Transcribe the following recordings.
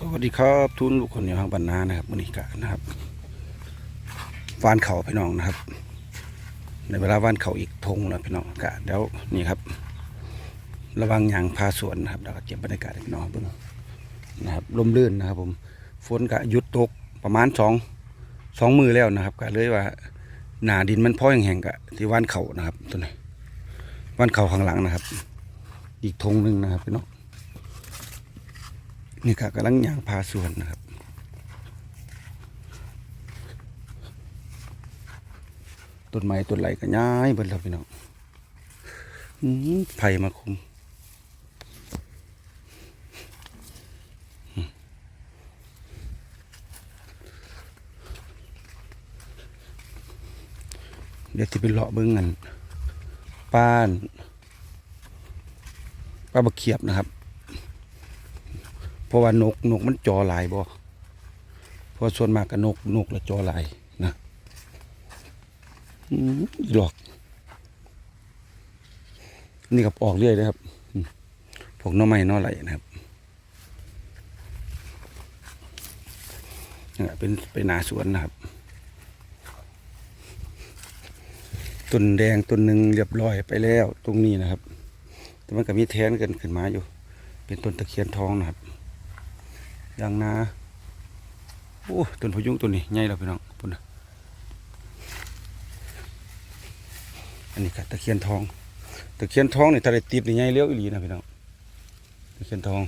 สวัสดีครับทุนลูกคนเหนียวทางบรรณานะครับมอนิกานะครับวานเขาพี่น้องนะครับ ในเวลาวานเขาอีกทงแล้วพี่น้องกะเดี๋ยวนี่ครับ ระวังยางพาสวนนะครับเดี๋ยวก็เก็บบรรยากาศให้พี่น้องเบิ่งนะครับลมลื่นนะครับ ผมฝนกะหยุดตกประมาณสองสองมือแล้วนะครับกะเลยว่าหนาดินมันพ่อแห้งๆกะที่วานเขานะครับตัวนี้วานเขาข้างหลังนะครับ อีกทงหนึ่งนะครับพี่น้อง นี่ค่ะกำลังย่างพาสวนนะครับต้นไม้ต้นไหลก็ย้ายเบิดแล้วพี่น้องไผ่มาคุมเดี๋ยวที่ไปเลาะเบิ้งกันป้านป้าบะเขียบนะครับ เพราะว่านกนกมันจอหลายบ่เพราะส่วนมากก็นกนกละจอหลายนะอืมหลอก นี่กับออกเรื่อยเลยครับอืมพวกน้อไม้น้อไหลนะครับนี่แหละเป็นเป็นนาสวนนะครับต้นแดงต้นหนึ่งเรียบร้อยไปแล้วตรงนี้นะครับ แต่มันก็มีแทนกันขึ้นมาอยู่ เป็นต้นตะเคียนทองนะครับ ยางนาโอ้ต้นพยุงต้นนี้ใหญ่แล้วพี่น้องพุ่นนะอันนี้ก็ตะเคียนทองตะเคียนทองนี่ถ้าได้ติดนี่ใหญ่เลี้ยวอีหลีนะพี่น้องตะเคียนทอง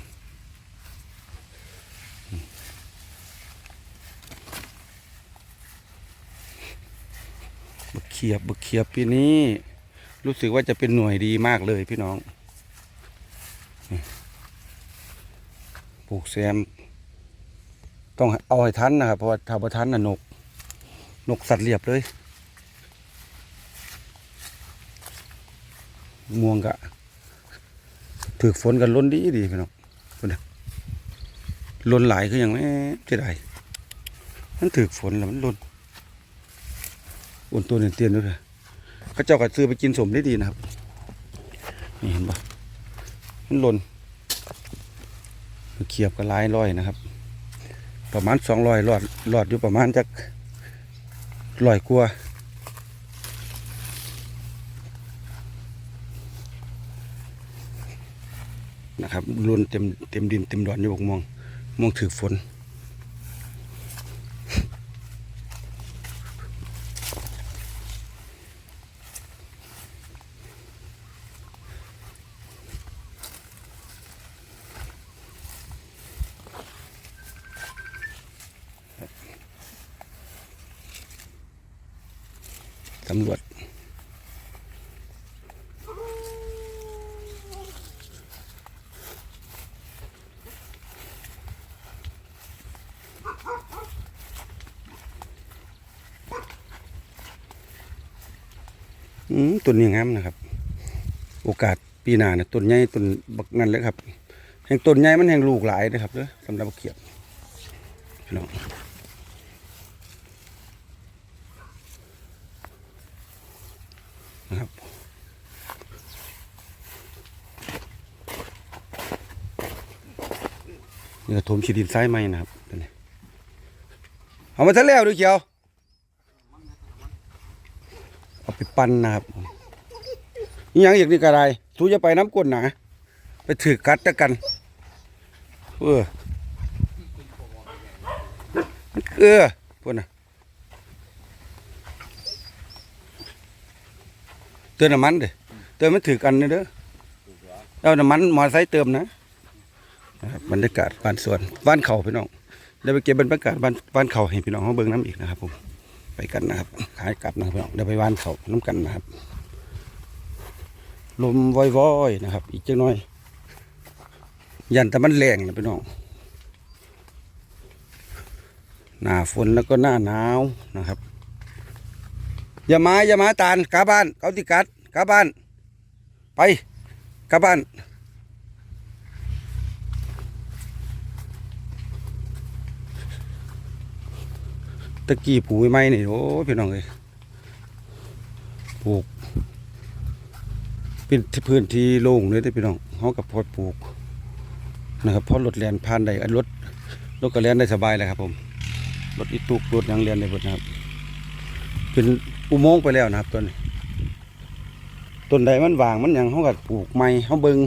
บักเขียบบักเขียบปีนี้ รู้สึกว่าจะเป็นหน่วยดีมากเลยพี่น้องปลูกแซม ต้องเอาให้ทันนะครับเพราะว่าถ้าบ่ทันน่ะนก นกสัตว์เรียบเลยม่วงกะถือฝนกันล้นดีดีพี่น้องพุ่นะล้นหลายคืออย่างแม่จะได้มันถือฝนแล้วมันล้นอุ่นตัวเนียเตียนด้วยเลยเขาเจ้าก็ซื้อไปกินสมได้ดีนะครับ นี่เห็นปะมันล้นเขียบก็หลายร้อยนะครับ ประมาณสองรอยหลอดหลอดอยู่ประมาณจากลอยกลัวนะครับรุนเต็มเต็มดินเต็มดอนอยู่บกม่วงม่วงถือฝน อืมต้นนี้งามนะครับ โอกาสปีหน้าเนี่ยต้นใหญ่ต้นบักนั่นเลยครับ แห่งต้นใหญ่มันแห่งลูกหลายนะครับเด้อสำหรับเขียบพี่น้องนะครับนี่ก็ถมฉีดินซ้ายไหมนะครับตัวนี้เอามาทะแล้วดูเขียว เอาไปันนะครับยังอีกนี่กระไรทูจะไปน้ำก้นหนาไปถือกัดตะกัน เออเออพวกน่ะเติมน้ำมันเด้อเติมมันถือกันเด้อเอาน้ำมันมอไซค์เติมนะบรรยากาศบ้านสวนบ้านเขาพี่น้องเดี๋ยวไปเก็บบรรยากาศบ้านบ้านเขาให้พี่น้องเขาเบิ่งน้ำอีกนะครับผม ไปกันนะครับขายกลับนะครับพี่องเดี๋ยวไปวานเขาน้ำกันนะครับ ลมว้อยๆนะครับ อีกจังน้อย ยันแต่มันแรงนะพี่น้องหน้าฝนแล้วก็หน้าหนาวนะครับอย่ามาอย่ามาตาลกลับบ้าน เขาติกัดกลับบ้าน ไปกลับบ้าน ตะกี้ปลูกไม้นี่โอ้พี่น้องเอ้ยปลูก เป็นพื้นที่โล่งเลยได้พี่น้องเขากับพอดปลูกนะครับพราะรถแลนผ่านใดอันรถรถก็เลียนได้สบายเลยครับ ผมรถอีตุกรถยังเลียนได้หมดนะครับ เป็นอุโมงค์ไปแล้วนะครับต้นต้นใดมันวางมันยังเขาก็ปลูกไม้เขาเบิง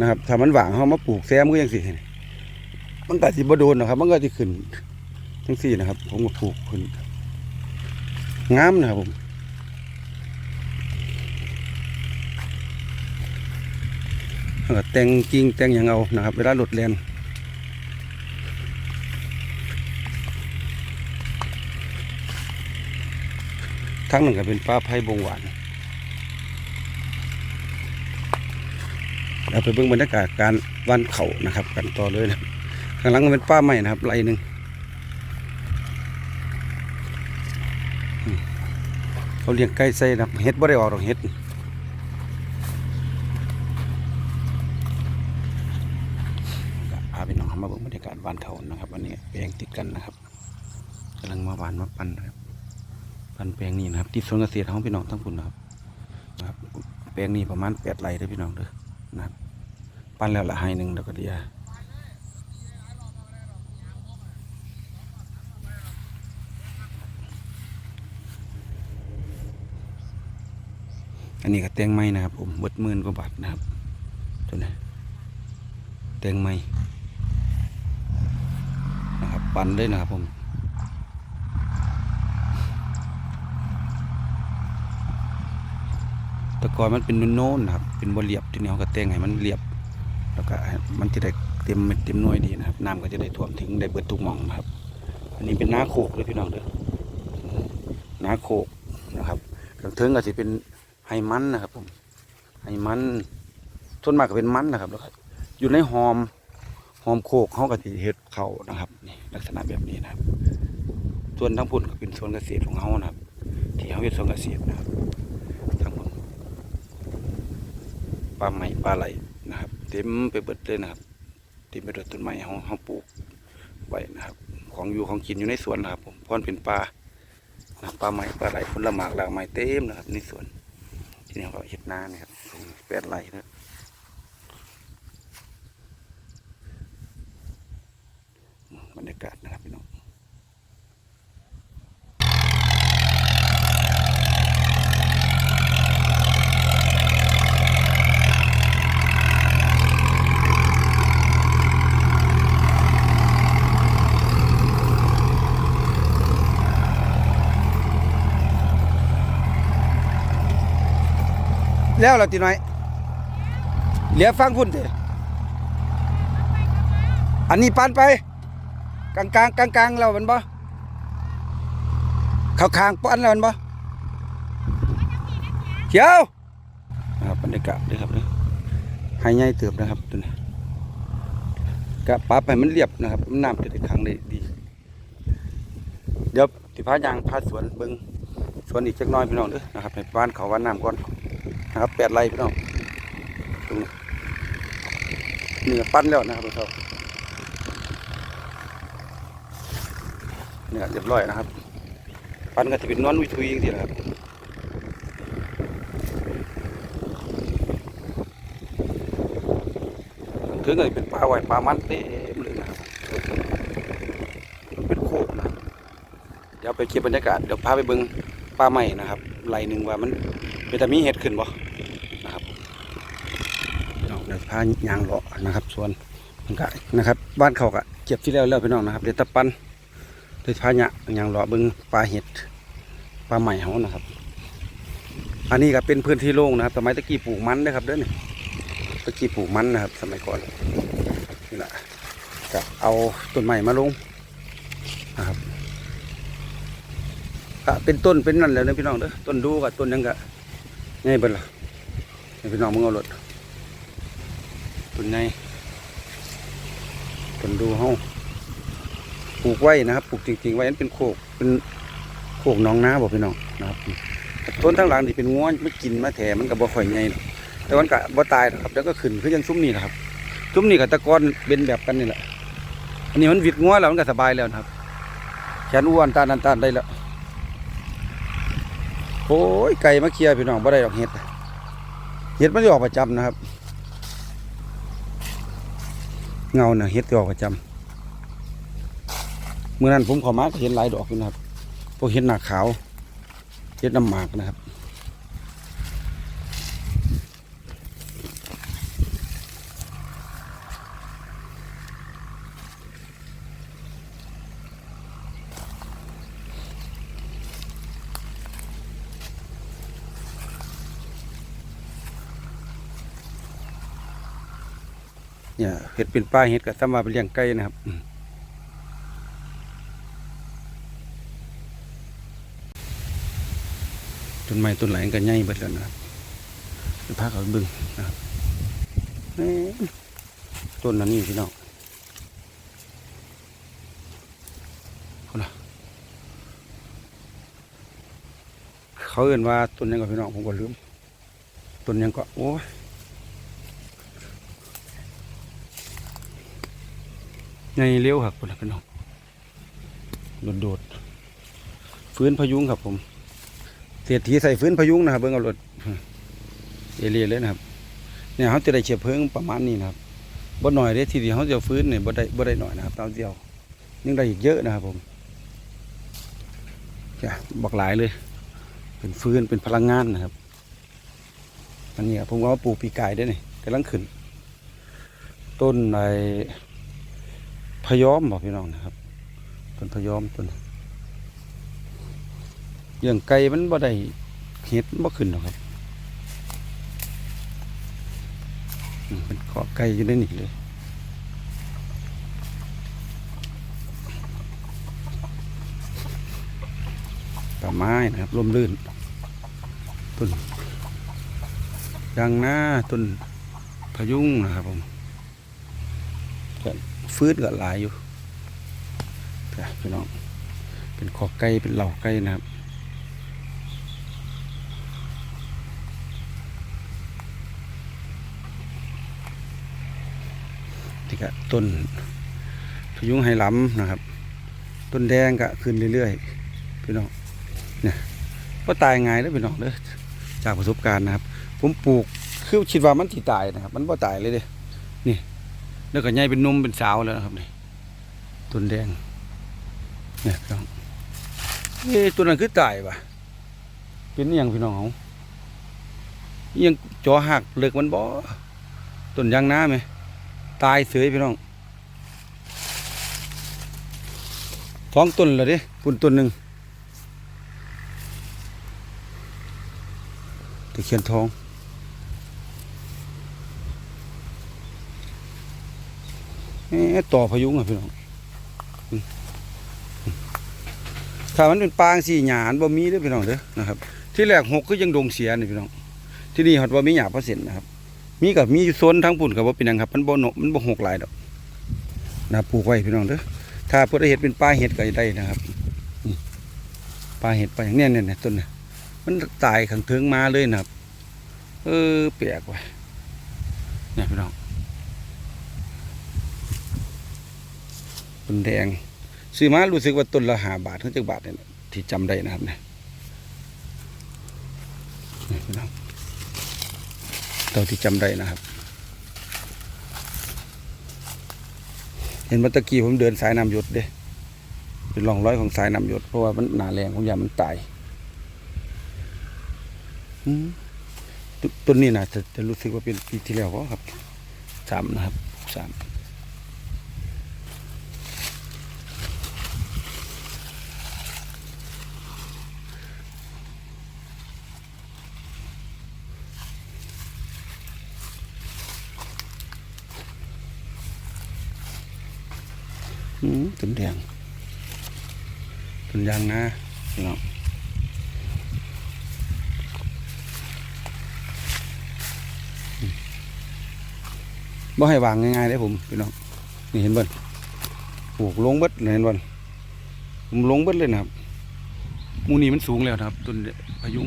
นะครับถ้ามันวางเขามาปลูกแซมก็ยังสิมันก็สิบโดนนะครับ มันก็สิขึ้น ทั้งสี่นะครับ ผมก็ปลูกขึ้นงามนะครับผมแต่งกิ่งแต่งหยังเอานะครับ เวลารถแลนทั้งหนึ่งก็เป็นป้าไผ่บงหวานเราไปเบิ่งบรรยากาศการวันเขานะครับ กันต่อเลยนะข้างหลังก็เป็นป้าใหม่นะครับไรหนึ่งอืม เขาเลี้ยงไก่ใส่นะเฮ็ดบ่ได้ออกหรอกเฮ็ดพาพี่น้องมาเบิ่งบรรยากาศบ้านเขานะครับวันนี้แปลงติดกันนะครับกำลังมาหวานมาปั่นนะครับปั่นแปลงนี้นะครับที่สวนเกษตรของพี่น้องทั้งคุณนะครับนะครับแปลงนี้ประมาณแปดไร่เด้พี่น้องเด้อนะครับปั่นแล้วละให้หนึ่งแล้วก็เดีย อันนี้ก็แตงไม้นะครับผมเบิดหมื่นกว่าบาทนะครับตัวนี้แตงไม้นะครับปั่นเลยนะครับผมแตะกอนมันเป็นโน่นๆนะครับ เป็นบเรียบที่นี้เขาก็แตงให้มันเรียบ แล้วก็มันจะได้เต็มเม็ดเต็มหน่วยดีนะครับน้ำก็จะได้ท่วมถึงได้เบิดทุกหม่องนะครับ อันนี้เป็นน้าโคกเลยพี่น้องเด้อน้าโคกนะครับกลางเทิงก็จะเป็น ไฮมันนะครับผมไฮมันส่วนมากก็เป็นมันนะครับแล้วก็อยู่ในหอมหอมโคกเขาก็สิเฮ็ดเขานะครับนี่ลักษณะแบบนี้นะครับ ส่วนทั้งพุ่นก็เป็นส่วนเกษตรของเขานะครับ ที่เขาเฮ็ดส่วนเกษตรนะครับทั้งพุ่นปลาไหมปลาไหลนะครับ เต็มไปเบิดเลยนะครับเต็มไปด้วยต้นไม้เขาเขาปลูกไว้นะครับ ของอยู่ของกินอยู่ในสวนนะครับ ผมพราะมันเป็นปลาปลาไหมปลาไหลผลหมากหลากไม้เต็มนะครับในสวน ที่นี่เขาก็เห็ดนาเนี่ยครับแปดไร่นะบรรยากาศนะครับพี่น้อง แล้วเราตีน้อย เหลือฟังพุ่นเถอะอันนี้ปันไป กลางกลางกลางกลางๆเราเป็นบ่เข้าคางปั้นเราเป็นบ่เขียวครับบรรยากาศด้วยครับเด้อให้ใหญ่เติบนะครับตัวนี้กะปรับให้มันเรียบนะครับมันน้ำจะได้ขังได้ดีเดี๋ยวสิพายางพาสวนเบิงสวนอีกจักน้อยพี่น้องเด้อนะครับในบ้านเขาว่าน้ำก่อน ครับแปดไร่พี่น้องตรงนี้เหนือปั้นแล้วนะครับพี่น้องเนี่ยเรียบร้อยนะครับ ปั้นก็จะเป็นนวลวิทุยจริงๆนะครับถึงเลยเป็นปลาไหวปลามันเต็มเลยนะครับเป็นโคกนะเดี๋ยวไปเก็บบรรยากาศเดี๋ยวพาไปเบิ้งปลาใหม่นะครับไหลหนึ่งว่ามันเป็นแต่มีเห็ดขึ้นบ่นะพี่น้องเดี๋ยวพายางเลาะนะครับส่วนมันก็นะครับบ้านเขาก็เก็บที่แล้วแล้วพี่น้องนะครับเดี๋ยวตะปันโดยพายอย่างรอเบิงปลาเห็ดปลาใหม่เขานะครับ อันนี้ก็เป็นพื้นที่โล่งนะครับสมัยตะกี้ปลูกมันนะครับเด้อนี่ตะกี้ปลูกมันนะครับ สมัยก่อนนี่แหละก็เอาต้นใหม่มาลงนะครับก็เป็นต้นเป็นนั่นแหละนะพี่น้องเด้อต้นดูกับต้นยังกะไงเบิ่นล่ะให้พี่น้องมึงเอารถ ต้นไงต้นดูเฮาปลูกไว้นะครับปลูกจริงๆไว้นั้นเป็นโคกเป็นโคกน้องน้าบอกพี่น้องนะครับต้นทั้งหลังนี่เป็นง้วนไม่กินมาแถมันกับบ่ข่อยไงแต่วันก็บ่ตายหรอกครับแล้วก็ขึ้นคือยังซุ้มนี่นะครับซุ้มนี่กับตะกอนเป็นแบบกันนี่แหละอันนี้มันวิดง้วแล้วมันก็สบายแล้วนะครับแขนอ้วนตานันตานได้แล้วโอ้ยไก่มาเคียพี่น้องบ่ได้ดอกเห็ดเห็ดมันออกประจำนะครับ เงาเนี่ยเห็ดดอกประจำเมื่อนั้นผมขอมาก็เห็นหลายดอกนะครับพวกเห็ดหนาขาวเห็ดน้ำหมากนะครับ เนี่ยเห็ดเป็นป้าเห็ดกับสามารถไปเลี้ยงไก่นะครับต้นไม้ต้นไหลก็ใหญ่เบิดแล้วนะครับไปพาเขาบึงนะครับต้นนั้นนี่พี่น้องคนละเขาเอ่นว่าต้นยังก็พี่น้องผมก็ลืมต้นยังก็โอ้ย ไงเลี้ยวครับคนละพี่น้องโดดโดดๆฟื้นพยุงครับผมเศรษฐีใส่ฟื้นพยุงนะครับเบิ้งเอารถเอเรียเลยนะครับเนี่ยเขาจะได้เฉียบเพลิงประมาณนี้นะครับบ่หน่อยเด้ทีเดียวเขาจะฟื้นเนี่ยบ่ได้บ่ได้หน่อยนะครับตามเดียวยังได้อีกเยอะนะครับผมจ้ะบักหลายเลย เป็นฟื้นเป็นพลังงานนะครับอันนี้ผมว่าปลูกปีกายได้นี่กำลังขึ้น ต้นไอ พยอมบอกพี่น้องนะครับต้นพยอมต้นอย่างไก่มันบ่ได้เห็ดมันบ่ขึ้นหรอกครับมเป็นเกาะไก่อยู่ในนี่เลยป่าไม้นะครับร่มรื่นต้นยางนาต้นพยุงนะครับผม ฟื้นก็หลายอยู่พี่น้อง เป็นขอไก่เป็นเหล่าไก่นะครับที่ก็ต้นพยุงไหหล้ำนะครับ ต้นแดงก็ขึ้นเรื่อยๆพี่น้องเนี่ยว่าตายง่ายเลยพี่น้องเด้อจากประสบการณ์นะครับ ผมปลูกคือคิดว่ามันที่ตายนะครับ มันว่าตายเลยเด้ แล้วก็ใหญ่เป็นนมเป็นสาวแล้วนะครับนี่ต้นแดงเนี่ยพี่น้องเอ๊ะตัวนั้นคือตายปะเป็นอหยังพี่น้องเขายังจอหักเลิกมันบ่ต้นยางน้าไหมตายเสยพี่น้องสองต้นแล้วเด้ปุ่นต้นหนึ่งตะเคียนทอง เอ๊ะ ต่อพยุงอะพี่น้องถ้ามันเป็นปางสี่หยานบ่มีเด้อพี่น้องเด้อนะครับ ที่แรกหกคือยังดงเสียนี่พี่น้อง ที่นี่ฮอดบ่มีหยาเปอร์เซ็นต์นะครับ มีกับมีอยู่โซนทั้งปุ่นกับว่าเป็นยังครับ มันบ่โนมันบ่หกหลายดอกนะปลูกไว้พี่น้องเด้อถ้าเพิ่นได้เฮ็ดเป็นป่าเห็ดก็ได้นะครับป่าเห็ดไปอย่างเนี้ยเนี่ยเนี่ยต้นน่ะมันตายขังเทิงมาเลยนะครับ เออแปลกว่ะเนี่ยพี่น้อง ต้นแดงซื้อมารู้สึกว่าต้นละหาบาทถึงจักบาทเนี่ยที่จำได้นะครับเนี่ยนี่พี่น้องเท่าที่จำได้นะครับ เห็นเมื่อตะกี้ผมเดินสายน้ำหยดเด้เป็นร่องร้อยของสายน้ำหยดเพราะว่ามันหนาแรงผมอยามันตายตต้นนี้นะจะจะรู้สึกว่าเป็นปีที่แล้วก็ครับสามนะครับสาม ต้นแดงต้นยางนะพี่น้องบ่ให้วางง่ายๆเลยผมพี่น้องนี่เห็นบ่นปลูกลงเบิดเลยเห็นบ่นผมลงเบิดเลยนะครับมูนี่มันสูงแล้วนะครับต้นพยุง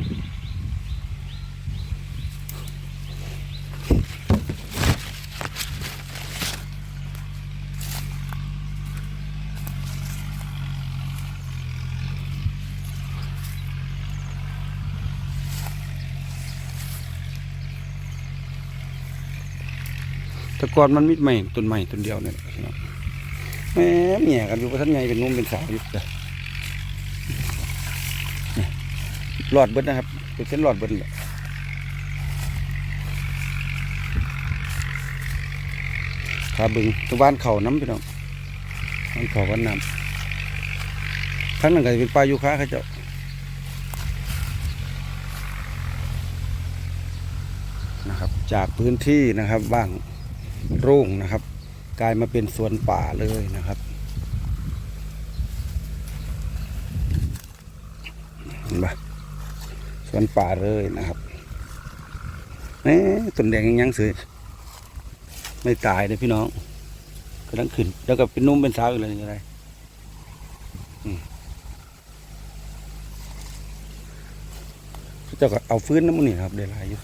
แต่ก่อนมันมีใหม่ต้นใหม่ต้นเดียวเนี่ยแหม่เมียกันอยู่กับท่านใหญ่เป็นนุ่มเป็นสาวอยู่จ้ะหลอดเบิดนะครับ เป็นเส้นหลอดเบิดเลยพาบึงตะวันเข่าน้ำพี่น้องวันเข่าวันน้ำข้างนั้นก็จะเป็นปลายูคาเขาเจ้านะครับ จากพื้นที่นะครับว่าง ร่งนะครับ กลายมาเป็นสวนป่าเลยนะครับ เห็นปะสวนป่าเลยนะครับเอ๊ะต้นแดงยังยังสวยไม่ตายเลยพี่น้องกำลังขึ้น แล้วก็เป็นนุ่มเป็นสาวอีกเลยอะไรอืมเจ้าก็เอาฟื้นน้ำมันนี่ครับเดลายอยู่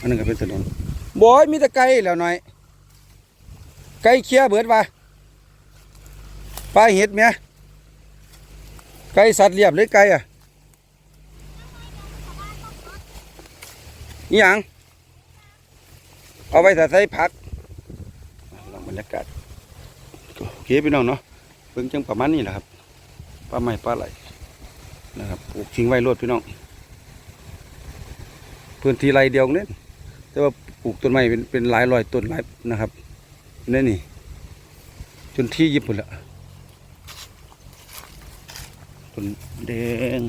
อันนั้นก็เป็นถนน บอยมีแต่ไกลแล้วหน่อย ไก่เคี้ยเบิดว่าปลาเห็ดเมียไก่สัตว์เรียบหรือไก่อะนี่ยังเอาไว้ใส่ผักลองบรรยากาศโอเคพี่น้องเนาะเพิ่งจังประมาณนี้แหละครับปลาใหม่ปลาไหลนะครับปลูกทิ้งไว้รดพี่น้องพื้นที่ไรเดียวเนี่ย แต่ว่าปลูกต้นไม้เป็นเป็นหลายร้อยต้นหลายนะครับนี่นี่ จนที่ญี่ปุ่นละต้นแดง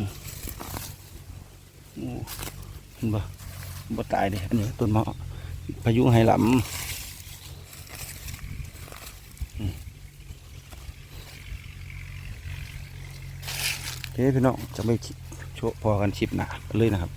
โอ้บ่บ่ตายเลยอันนี้ต้นมะพายุไหหลำอืมโอเคพี่น้องจะไม่โชว์พอกันชิปหนาเลยนะครับ